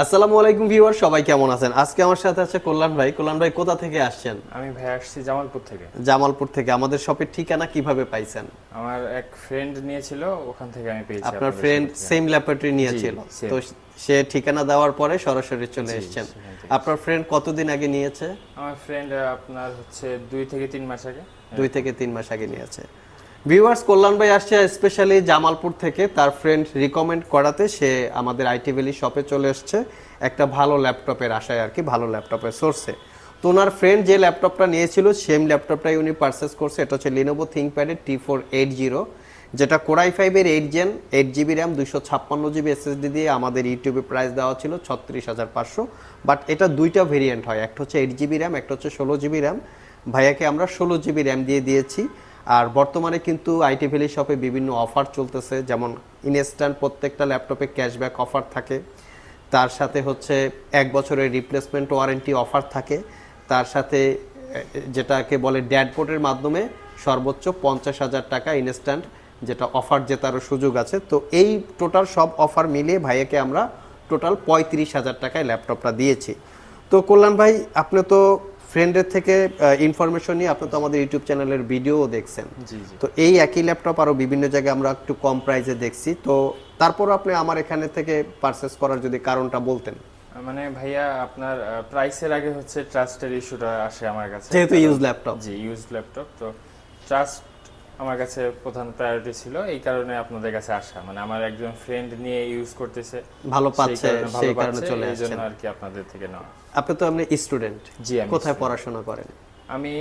আসসালামু আলাইকুম ভিউয়ার সবাই কেমন আছেন? আজকে আমার সাথে আছে কল্যাণ ভাই। কল্যাণ ভাই কোথা থেকে আসছেন? আমি ভাই আসছি জামালপুর থেকে। জামালপুর থেকে। আমাদের শপের ঠিকানা কীভাবে পাইছেন? আমার এক ফ্রেন্ড নিয়েছিল ওখান থেকে আমি পেয়েছি আপনার ফ্রেন্ড সেম ল্যাবরেটরি নিয়েছিল। তো সে ঠিকানা দেওয়ার পরে সরাসরি চলে এসেছেন। আপনার ফ্রেন্ড কতদিন আগে নিয়েছে? আমার ফ্রেন্ড আপনার হচ্ছে দুই থেকে তিন মাস আগে। দুই থেকে তিন মাস আগে নিয়েছে। ভিউয়ার্স কল্যাণ ভাই আসছে স্পেশালি জামালপুর থেকে। তার ফ্রেন্ড রিকমেন্ড করাতে সে আমাদের আইটি ভ্যালি শপে চলে এসছে। একটা ভালো ল্যাপটপের আশায় আর কি, ভালো ল্যাপটপের সোর্সে তো ওনার ফ্রেন্ড যে ল্যাপটপটা নিয়েছিল সেম ল্যাপটপটাই উনি পারচেস করছে। এটা হচ্ছে লিনোভো থিঙ্কপ্যাডের টি ফোর এইট জিরো যেটা কোরাই ফাইভের eight gen eight GB RAM দুশো ছাপ্পান্ন জিবি এসএসডি দিয়ে আমাদের ইউটিউবে প্রাইস দেওয়া ছিল ছত্রিশ হাজার পাঁচশো। বাট এটা দুইটা ভেরিয়েন্ট হয়, একটা হচ্ছে এইট জিবি র্যাম একটা হচ্ছে ষোলো জিবি র্যাম ভাইয়াকে আমরা ষোলো জিবি র্যাম দিয়ে দিয়েছি। আর বর্তমানে কিন্তু আইটি ভ্যালি শপে বিভিন্ন অফার চলতেছে, যেমন ইনস্ট্যান্ট প্রত্যেকটা ল্যাপটপে ক্যাশব্যাক অফার থাকে, তার সাথে হচ্ছে এক বছরের রিপ্লেসমেন্ট ওয়ারেন্টি অফার থাকে, তার সাথে, যেটাকে বলে ড্যাডপোর্টের মাধ্যমে সর্বোচ্চ পঞ্চাশ হাজার টাকা ইনস্ট্যান্ট যেটা অফার জেতারও সুযোগ আছে। তো এই টোটাল সব অফার মিলিয়ে ভাইয়াকে আমরা টোটাল পঁয়ত্রিশ হাজার টাকায় ল্যাপটপটা দিয়েছি। তো কল্যাণ ভাই, আপনি তো ফ্রেন্ডের থেকে ইনফরমেশন নিয়ে আপনি তো আমাদের ইউটিউব চ্যানেলের ভিডিও দেখছেন। জি জি। তো এই একই ল্যাপটপ আরও বিভিন্ন জায়গায় আমরা একটু কম প্রাইসে দেখছি। তো তারপর আপনি আমার এখানে থেকে পারচেস করার যদি কারণটা বলতেন। মানে ভাইয়া আপনার প্রাইসের আগে হচ্ছে ট্রাস্টের ইস্যুটা আসে আমার কাছে। যেহেতু ইউজ ল্যাপটপ জি ইউজ ল্যাপটপ তো ট্রাস্ট আমার কাছে প্রধান প্রায়োরিটি ছিল এই কারণে আপনাদের কাছে আসা। মানে আমার একজন ফ্রেন্ড নিয়ে ইউজ করতেছে ভালো পাচ্ছে সেই কারণে চলে আসছেন। আর কি আপনাদের থেকে নেওয়া। আপনি তো আপনি স্টুডেন্ট জি আমি কোথায় পড়াশোনা করেন? আমি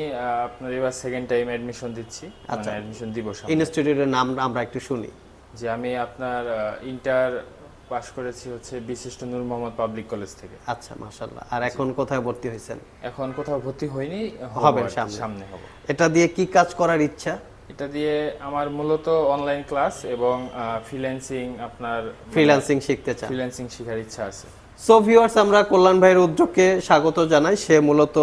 আপনার এবার সেকেন্ড টাইম অ্যাডমিশন দিচ্ছি মানে আচ্ছা। অ্যাডমিশন দিব। ইনস্টিটিউটের নাম আমরা একটু শুনি। যে আমি আপনার ইন্টার পাশ করেছি হচ্ছে বিশিষ্ট নূর মোহাম্মদ পাবলিক কলেজ থেকে। আচ্ছা মাশাল্লাহ আর এখন কোথায় ভর্তি হয়েছেন? এখন কোথাও ভর্তি হইনি হব। সামনে হব। এটা দিয়ে কি কাজ করার ইচ্ছা? এটা দিয়ে আমার মূলত অনলাইন ক্লাস এবং ফ্রিল্যান্সিং আপনার ফ্রিল্যান্সিং শিখতে চান। ফ্রিল্যান্সিং শেখার ইচ্ছা আছে। সো ভিউয়ার্স আমরা কল্যাণ ভাইয়ের উদ্যোগকে স্বাগত জানাই। সে মূলত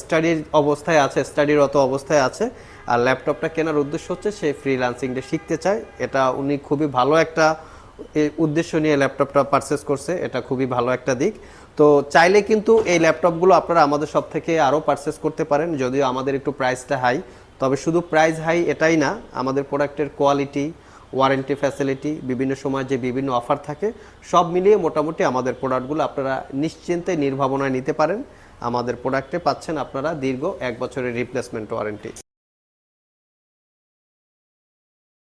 স্টাডির অবস্থায় আছে স্টাডিরত অবস্থায় আছে। আর ল্যাপটপটা কেনার উদ্দেশ্য হচ্ছে সে ফ্রিল্যান্সিংটা শিখতে চায়। এটা উনি খুবই ভালো একটা উদ্দেশ্য নিয়ে ল্যাপটপটা পারচেস করছে। এটা খুবই ভালো একটা দিক। তো চাইলে কিন্তু এই ল্যাপটপগুলো আপনারা আমাদের সব থেকে আরও পারচেস করতে পারেন। যদিও আমাদের একটু প্রাইসটা হাই তবে শুধু প্রাইস হাই এটাই না, আমাদের প্রোডাক্টের কোয়ালিটি ওয়ারেন্টি ফ্যাসিলিটি বিভিন্ন সময় যে বিভিন্ন অফার থাকে, সব মিলিয়ে মোটামুটি আমাদের প্রোডাক্টগুলো আপনারা নিশ্চিন্তে নির্ভাবনায় নিতে পারেন। আমাদের প্রোডাক্টে পাচ্ছেন আপনারা দীর্ঘ এক বছরের রিপ্লেসমেন্ট ওয়ারেন্টি